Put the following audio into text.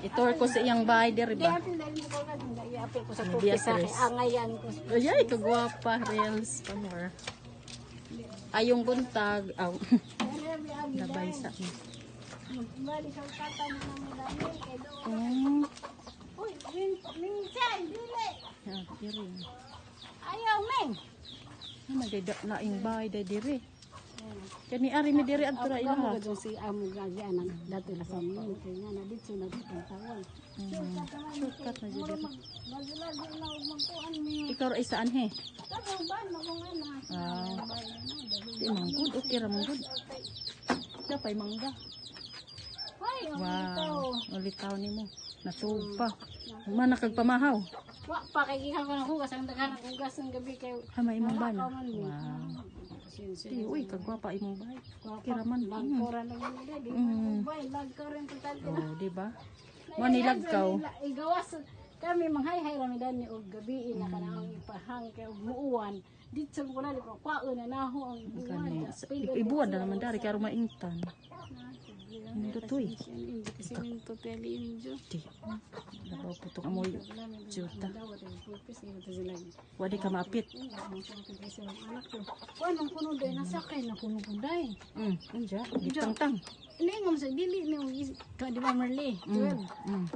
Itor ko sa iyang bahay diri Di ba? mo na Ah, Beatrice. angayan ko. Ayay, kagwapa, reels, pamor. Ayong buntag, aw, labay sa na doon. Mm. Uy, min minsan dili. Ah. Ayaw men. Ah, magay laing bahay da diri. Kani ari mi diri adto ra Ikaw mo ilaha. gadong si amo gagi anak dati la sa mo kay nga na dito na dito tawon. Shortcut na jud. Ikaw ra isaan he? Ba mo. Ah. Di manggod, okay ra manggod. Dapay mangga. Wow, ulitaw ni mo. Natug pa. Mana kag pamahaw. Wa pa kay gihan ko ng hugas ang daghan ng gabi kay Hama imong ban. Nakaw man mi. Wow. Di, uy, kagwapa imong. Wapa, Kiraman. Lagkoran lang yun. Di Mm. ba, lagkoran po tayo. Oh, di ba? Manilagkaw. Igawas kami manghay-hay rami dahil ni og gabi na kanang ipahang kay og muuwan. Dito ko na di ko kwaon na naho ang ibuwan. sa- ibuwan na naman dari karo maingtan. Hindi to eh. Kasi minto teli injo. Di. Labaw putong amoy. Juta. Wadi ka maapit. Kuan ang puno dahil nasakay na ko dahil. Mm, anja, gitang-tang. Ini nga sa dili ni ka di ba Marley? Mm, mm.